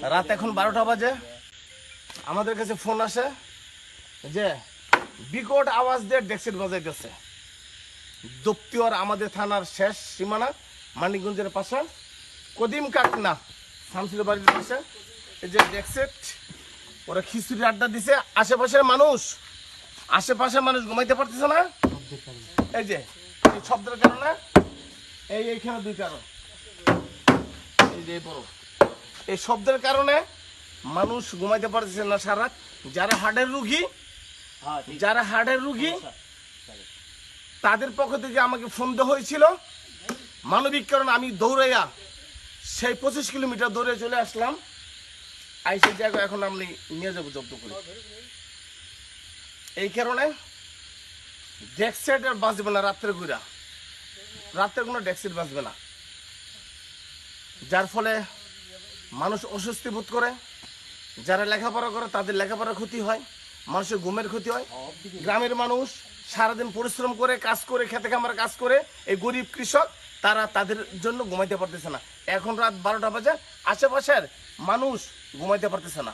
রাত এখন বারোটা বাজে। আমাদের কাছে ফোন আসে যে, বিকট আওয়াজ দিয়ে ডেক্সিট বাজাইতেছে। দপ্তিওয়ার আমাদের থানার শেষ সীমানা, মানিকগঞ্জের পাশে। কদিম কাকনা শামসুর বাড়ির পাশে। এই যে ডেক্সিট, ওরা খিচুড়ি আড্ডা দিছে। আশেপাশের মানুষ আশেপাশের মানুষ ঘুমাইতে পারতেছে না। এই যে, এই শব্দের কারণে, এই এইখানে দুই কারণ এই যে বড়। এই শব্দের কারণে মানুষ ঘুমাইতে পারতেছে না সারা যারা হার্টের রুগী যারা হার্টের রুগী তাদের পক্ষ থেকে আমাকে ফোন দেওয়া হয়েছিল। মানবিক কারণে আমি দৌড়াইয়া সেই পঁচিশ কিলোমিটার দৌড়ে চলে আসলাম। আইসে জায়গা এখন আমি নিয়ে যাব জব্দ করে। এই কারণে ডেক্সেট আর বাঁচবে না রাত্রে ঘুরা। রাত্রে কোনো ডেক্সিট বাঁচবে না। যার ফলে মানুষ অস্বস্তি বোধ করে, যারা লেখাপড়া করে তাদের লেখাপড়ার ক্ষতি হয়, মানুষের ঘুমের ক্ষতি হয়। গ্রামের মানুষ সারাদিন পরিশ্রম করে, কাজ করে, খেতে খামার কাজ করে, এই গরিব কৃষক, তারা তাদের জন্য ঘুমাইতে পারতেছে না। এখন রাত বারোটা বাজে, আশেপাশের মানুষ ঘুমাইতে পারতেছে না।